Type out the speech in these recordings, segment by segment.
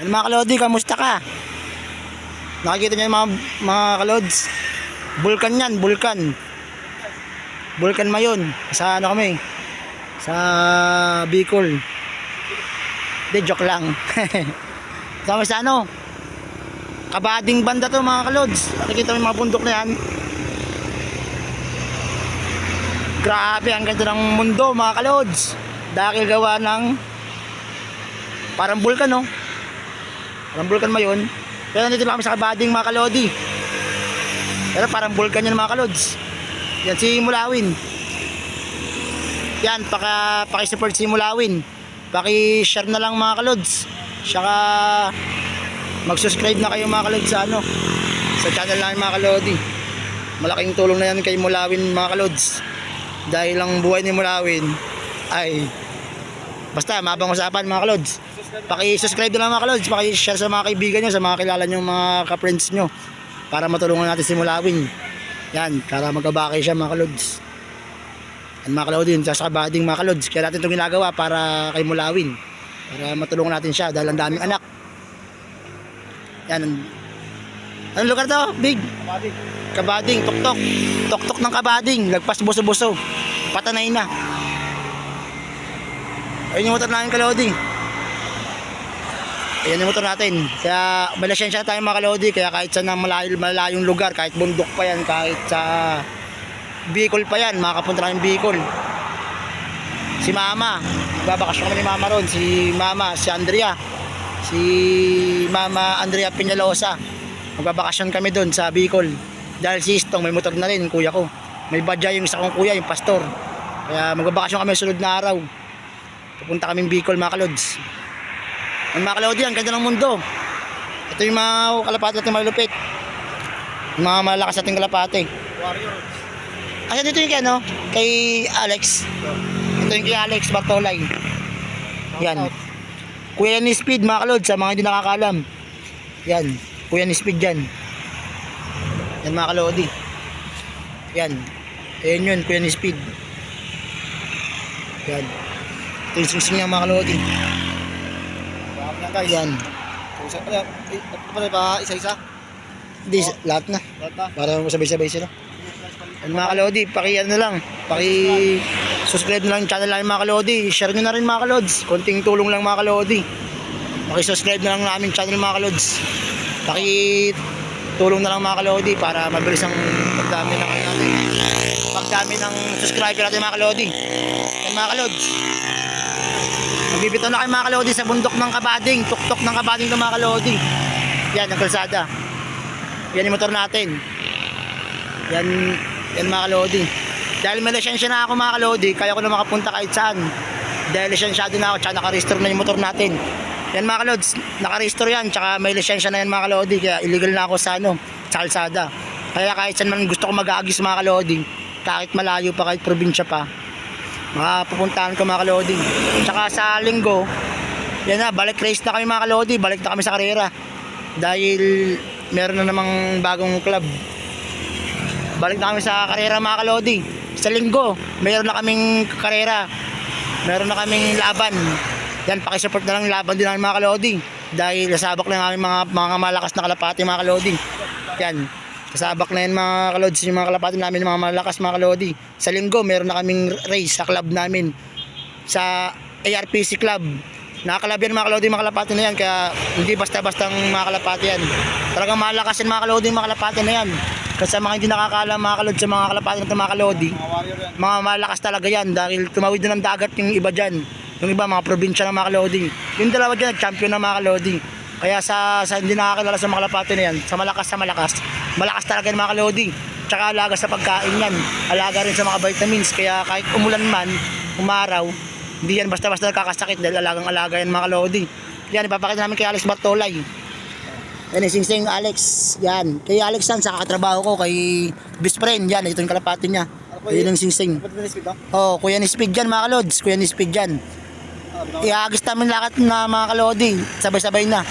Ano mga kalodi, kamusta ka? Nakikita niyo mga, mga kalods? Vulkan yan, vulkan. Vulkan mayon. Sa ano kami? Sa Bicol. Hindi, joke lang. Sama sa ano? Kabading banda to mga kalods. Nakikita mo yung mga bundok na yan. Grabe, ang ganda ng mundo mga kalods. Dahil gawa ng parang bulkan no. Parang bulkan ba yun? Pero nandito lang kami sa kabading mga kalodi. Pero parang bulkan yan mga kalods. Yan si Mulawin. Yan, paka, paki-support si Mulawin. Paki-share na lang mga kalods. Saka mag-subscribe na kayo mga kalods sa ano sa channel namin mga kalodi. Malaking tulong na yan kay Mulawin mga kalods. Dahil ang buhay ni Mulawin ay basta mabang usapan mga kalods. Paki-subscribe na lang mga kalods, paki-share sa mga kaibigan nyo, sa mga kilala nyo, mga ka-friends nyo para matulungan natin si Mulawin. Yan, para magkabakay siya mga kalods. Yan mga kalodin, sa kabading mga kalods. Kaya natin itong ginagawa para kay Mulawin. Para matulungan natin siya dahil ang daming anak. Yan. Anong lugar to? Big? Kabading. Kabading, tuktok. Tuktok ng kabading. Lagpas buso-buso. Patanay na. Ayun yung motor namin kalodi. Ayan yung motor natin. Kaya may lisensya tayo mga kalodi. Kaya kahit sa malayo, malayong lugar, kahit bundok pa yan, kahit sa Bicol pa yan, makapunta namin Bicol. Si Mama, babakasyon kami ni Mama ron. Si Mama, si Andrea. Si Mama Andrea Peñalosa. Magbabakasyon kami doon sa Bicol. Dahil si Istong may motor na rin, kuya ko. May badya yung isa kong kuya, yung pastor. Kaya magbabakasyon kami sunod na araw. Pupunta kami Bicol mga kalods. Ang mga kalodi, ang ganda ng mundo. Ito yung mga kalapate natin malupit. Yung mga malakas nating kalapate. Warriors. Asan dito yung kay ano? Kay Alex. Ito yung kay Alex Bartolay. Yan. Kuya ni Speed mga kalod sa mga hindi nakakalam. Yan. Kuya ni Speed yan. Yan mga kalodi. Yan. Ayan yun, Kuya ni Speed. Yan. Ito yung singsing niya mga kalodi. Guys. Yan. Isa ito pala ba isa-isa? Hindi, lahat na. Lahat na. Para sabay-sabay sila. Yan mga kalodi, paki ano lang, paki subscribe na lang channel namin mga kalodi. Share nyo na rin mga kalods. Konting tulong lang mga kalodi. Paki subscribe na lang namin channel mga kalods. Paki tulong na lang mga kalodi para mabilis ang pagdami ng ano natin. Pagdami ng subscriber natin mga kalodi. Yan mga kalods. Magbibitaw na kayo mga kalodi sa bundok ng kabading. Tuktok ng kabading ng mga kalodi. Yan, ang kalsada. Yan yung motor natin. Yan, yan mga kalodi. Dahil may lisensya na ako mga kalodi, kaya ko na makapunta kahit saan. Dahil lisensyado na ako, tsaka nakaregister na yung motor natin. Yan mga kalods, nakaregister yan, tsaka may lisensya na yan mga kalodi, kaya illegal na ako sa ano, sa kalsada. Kaya kahit saan man gusto ko mag-aagis mga kalodi, kahit malayo pa, kahit probinsya pa, makapupuntahan ko mga kalodi. Tsaka sa linggo, yan na, balik race na kami mga kalodi, balik na kami sa karera. Dahil meron na namang bagong club. Balik na kami sa karera mga kalodi. Sa linggo meron na kaming karera. Meron na kaming laban. Yan pakisupport na lang laban din namin mga kalodi. Dahil nasabak na namin mga, mga malakas na kalapati mga kalodi. Yan kasabak na yan mga kalodi yung mga kalapati namin mga malakas mga kalodi. Sa linggo meron na kaming race sa club namin. Sa ARPC club. Nakakalab yan mga kalodi mga kalapati na yan. Kaya hindi basta-basta mga kalapati yan. Talagang malakas yan mga kalodi mga kalapati na yan. Kasi mga hindi nakakaalam mga kalod sa mga kalapati ng mga kalodi mga malakas talaga yan. Dahil tumawid na ng dagat yung iba dyan. Yung iba mga probinsya ng mga kalodi. Yung dalawa dyan champion ng mga kalodi kaya sa, sa hindi nakakilala sa mga kalapati na yan sa malakas sa malakas malakas talaga yung mga kalodi tsaka alaga sa pagkain yan. Alaga rin sa mga vitamins. Kaya kahit umulan man umaraw hindi yan basta-basta nagkakasakit dahil alagang alaga yan mga kalodi yan ipapakita namin kay Alex Bartolay. Yan yung singsing Alex. Yan. Kay Alex yan sa katrabaho ko kay best friend. Yan ito yung kalapati niya. Yun. Yung singsing. Ba't na speed no? Oh, kuya ni Speed dyan mga kalods. Kuya ni Speed dyan. Ah, Iagis namin lakat na mga kalodi. Sabay-sabay na.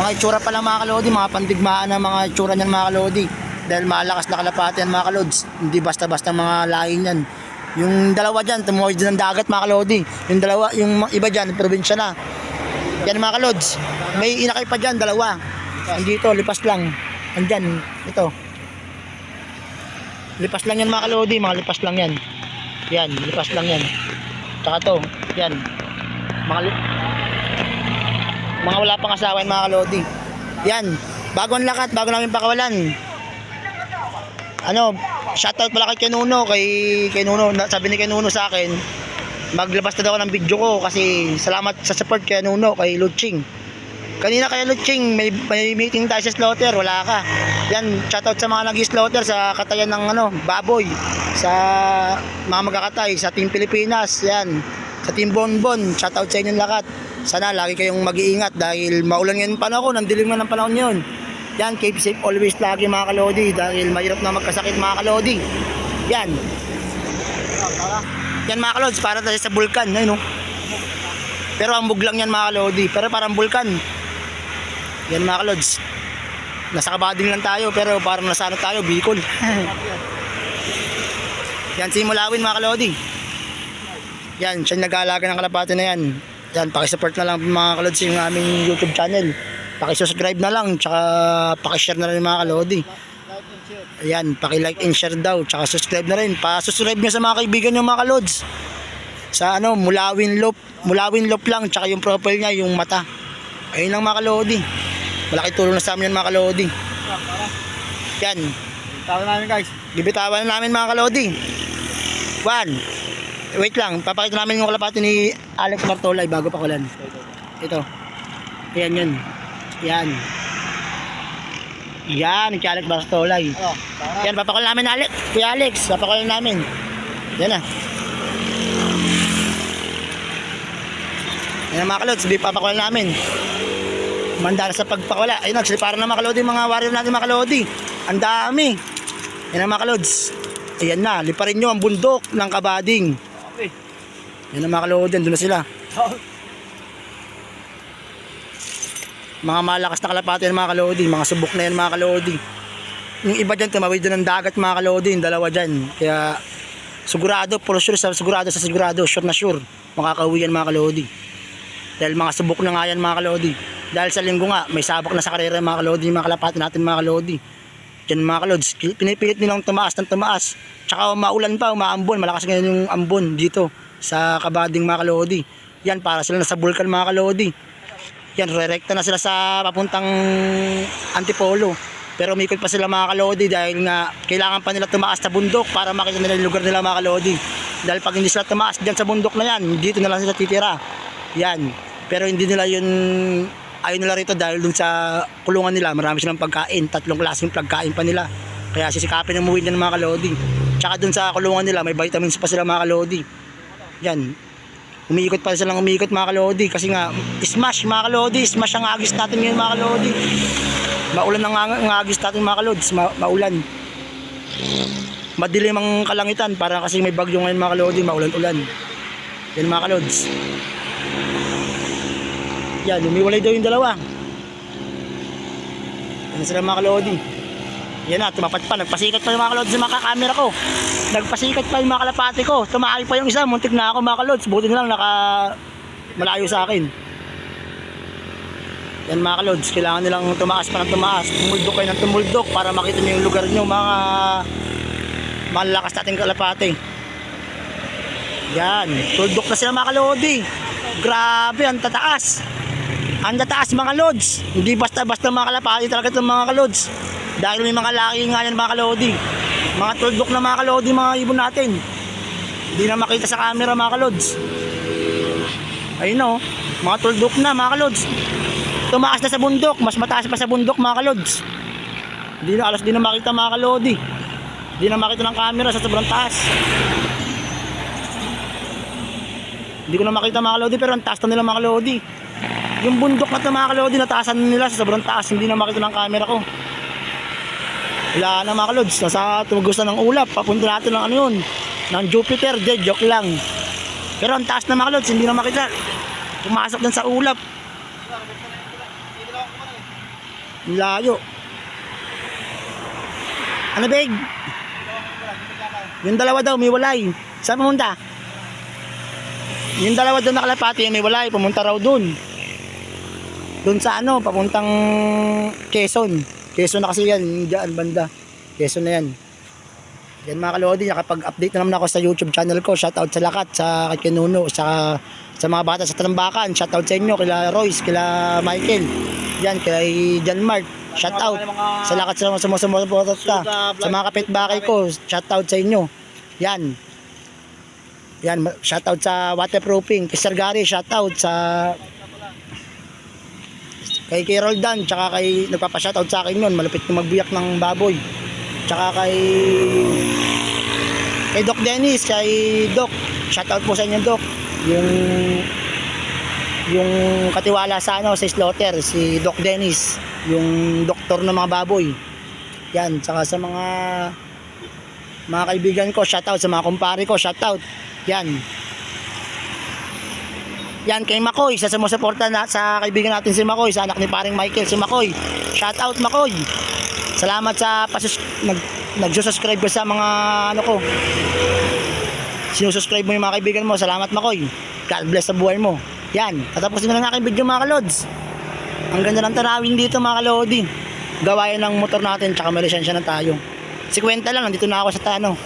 Mga itsura pa lang mga kalodi. Mga pandigmaan na mga itsura niyan mga kalodi. Dahil malakas na kalapati yan mga kalods. Hindi basta-basta mga lain yan. Yung dalawa dyan, tumuwid din ng dagat mga kalodi. Yung dalawa, yung iba dyan, probinsya na. Yan mga kalods. May inakay pa dyan, dalawa. Andito, lipas lang. Andyan, ito. Lipas lang yan mga kalodi, mga lipas lang yan. Yan, lipas lang yan. Tsaka to, yan. Mga, mga wala pang asawa yan mga kalodi. Yan, bago ang lakat, bago namin pakawalan. Ano, shoutout pala kay Kenuno, kay Kenuno, sabi ni Kenuno sa akin, maglabas na daw ng video ko kasi salamat sa support kay Nuno, kay Luching. Kanina kay Luching, may, may meeting tayo sa slaughter, wala ka. Yan, shoutout sa mga nag-slaughter sa katayan ng ano, baboy. Sa mga magkakatay, sa Team Pilipinas, yan. Sa Team Bonbon, shoutout sa inyong lahat. Sana lagi kayong mag-iingat dahil maulan ngayon panahon, ang dilim na ng panahon yun. Yan, keep safe always lagi mga kalodi dahil mahirap na magkasakit mga kalodi. Yan, yan mga kalods, para tayo sa bulkan, ayun no. Pero ang buglang yan mga kalodi, pero parang bulkan. Yan mga kalods. Nasa kabading lang tayo, pero parang nasa ano tayo, Bicol. yan si Mulawin mga kalodi. Yan, siya nag-aalaga ng kalapati na yan. Yan, pakisupport na lang mga kalods yung aming YouTube channel. Pakisubscribe na lang, tsaka pakishare na rin mga kalodi. Ayan, paki-like and share daw, tsaka subscribe na rin. Pa-subscribe nyo sa mga kaibigan nyo mga kalods. Sa ano, Mulawin Lop, Mulawin Lop lang, tsaka yung profile niya, yung mata. Ayun lang mga kalodi. Malaki tulong na sa amin yan mga kalodi. Yan, Tawag namin guys. bibitawan na namin mga kalodi. One, wait lang, papakita namin yung kalapati ni Alex Bartolay bago pakulan. Ito. Ayan yun. Yan. Yan, si Alex Bartolay. Oh, tara. Yan, papakul namin Alex. Kuya Alex, papakul namin. Yan na. Yan mga kalods, papakul namin. Manda na sa pagpakula. Ayun, actually, para na mga kalodi, mga warrior natin mga kalodi. Ang dami. Yan mga kalods. Ayan na, liparin nyo ang bundok ng kabading. Yan ang mga kalodi, doon na sila. Mga malakas na kalapati yan mga kalodi, mga subok na yan mga kalodi. Yung iba dyan, tumawid doon ng dagat mga kalodi, yung dalawa dyan. Kaya, sigurado, for sure, sa sigurado, sa sigurado, sure na sure, makakauwi yan mga kalodi. Dahil mga subok na nga yan mga kalodi. Dahil sa linggo nga, may sabok na sa karera mga kalodi, mga kalapati natin mga kalodi. Yan mga kalods, pinipilit nilang tumaas ng tumaas. Tsaka maulan pa, umaambon, malakas ngayon yung ambon dito sa kabading mga kalodi. Yan, para sila nasa bulkan mga kalodi. Yan, rerekta na sila sa papuntang Antipolo. Pero umikot pa sila mga kalodi dahil nga kailangan pa nila tumaas sa bundok para makita nila yung lugar nila mga kalodi. Dahil pag hindi sila tumaas dyan sa bundok na yan, dito na lang sila titira. Yan. Pero hindi nila yun ayaw nila rito dahil dun sa kulungan nila marami silang pagkain tatlong klaseng pagkain pa nila kaya sisikapin ng umuwi ng mga kalodi tsaka dun sa kulungan nila may vitamins pa sila mga kalodi yan umiikot pa silang umiikot mga kalodi kasi nga smash mga kalodi smash ang agis natin ngayon mga kalodi maulan ang ang agis natin mga kalods ma- maulan madilim ang kalangitan para kasi may bagyo ngayon mga kalodi maulan-ulan yan mga kalods yan, lumiwalay daw yung dalawa. Yan sila mga kalodi. Yan na, tumapat pa. Nagpasikat pa yung mga kalodi sa mga kamera ko. Nagpasikat pa yung mga kalapati ko. Tumakay pa yung isa. Muntik na ako mga kalods. Buti na lang naka malayo sa akin. Yan mga kalods. Kailangan nilang tumaas pa ng tumaas. Tumuldok kayo ng tumuldok para makita nyo yung lugar nyo mga malakas nating kalapati. Yan. Tuldok na sila mga kalodi. Grabe, ang tataas. Ang tataas mga lods. Hindi basta-basta mga kalapati talaga itong mga kalods. Dahil may mga laki nga yan mga kalodi. Mga tuldok na mga kalodi mga ibon natin. Hindi na makita sa camera mga kalods. Ayun o. Mga tuldok na mga kalods. Tumaas na sa bundok. Mas mataas pa sa bundok mga kalods. Hindi na alas di na makita mga kalodi. Hindi na makita ng camera sa sobrang taas. Hindi ko na makita mga kalodi pero ang taas na nila mga kalodi. Yung bundok na ito mga kalodi, nataasan nila sa sobrang taas. Hindi na makita ng camera ko. Wala na mga kalods. Nasa tumugusan ng ulap. Papunta natin ng ano yun. Ng Jupiter. De, joke lang. Pero ang taas na mga kalods, hindi na makita. Pumasok din sa ulap. Layo. Ano big? Yung dalawa daw, may walay. Saan pumunta? Yung dalawa doon nakalapati, may walay. Pumunta raw doon. Doon sa ano, papuntang Quezon. Quezon na kasi yan, dyan banda. Quezon na yan. Yan mga kalodi, nakapag-update na naman ako sa YouTube channel ko. Shoutout sa lakat, sa Kinuno, sa, sa mga bata sa Tambakan. Shoutout sa inyo, kila Royce, kila Michael. Yan, kay John Mark. Shoutout. Sa lakat sa mga sumusuporta ka. Sa mga kapitbahay ko, shoutout sa inyo. Yan. Yan, shoutout sa waterproofing. Kay Sir Gary, shoutout sa kay kay Roldan, tsaka kay nagpapa-shoutout sa akin yun, malupit na magbuyak ng baboy. Tsaka kay kay Doc Dennis, kay Doc. Shoutout po sa inyo, Doc. Yung yung katiwala sa ano sa slaughter si Doc Dennis, yung doktor ng mga baboy. Yan, tsaka sa mga mga kaibigan ko, shoutout sa mga kumpare ko, shoutout. Yan. Yan kay Makoy, sa sumusuporta na sa kaibigan natin si Makoy, sa anak ni paring Michael, si Makoy. Shoutout Makoy. Salamat sa pasus nag nagsusubscribe ko sa mga ano ko. Sinusubscribe mo yung mga kaibigan mo. Salamat Makoy. God bless sa buhay mo. Yan, tatapusin na lang aking video mga kalods. Ang ganda ng tarawin dito mga kalodi. Gawayan ng motor natin, tsaka may lisensya na tayo. Si Kwenta lang, nandito na ako sa ano,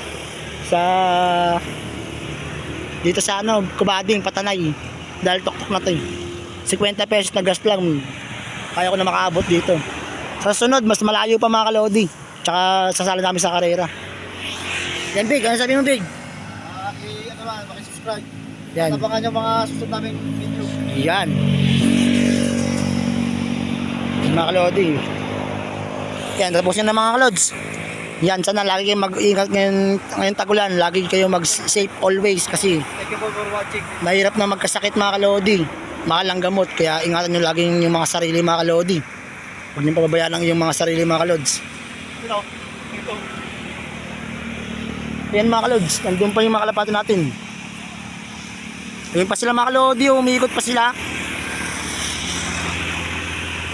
sa dito sa ano, Kubading, Patanay. Dahil tuktok na to eh. 50 pesos na gas lang. Kaya ko na makaabot dito. Sa sunod, mas malayo pa mga kalodi. Tsaka sasali namin sa karera. Yan Big, ano sabi mo Big? Maki, ano lang, maki-subscribe. Yan. Tapakan yung mga susunod namin video. Yan. Yan, mga kalodi. Yan, tapos yan na mga kalods. Yan, sana lagi kayong mag-ingat ngayon, ngayon tagulan. Lagi kayo mag-safe always kasi Thank you po for watching. mahirap na magkasakit mga kalodi. Mahal ang gamot, kaya ingatan nyo lagi yung mga sarili mga kalodi. Huwag nyo pababayaan ang yung mga sarili mga kalods. Ito, ito. Yan mga kalods, nandun pa yung mga kalapati natin. Ayun pa sila mga kalodi, umiikot pa sila.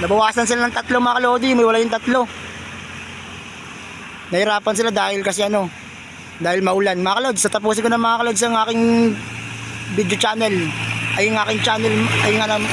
Nabawasan sila ng tatlo mga kalodi, may wala yung tatlo. Nahirapan sila dahil kasi ano, dahil maulan. Mga kalods, tatapusin ko na mga kalods ang aking video channel. Ay yung aking channel, ay ano,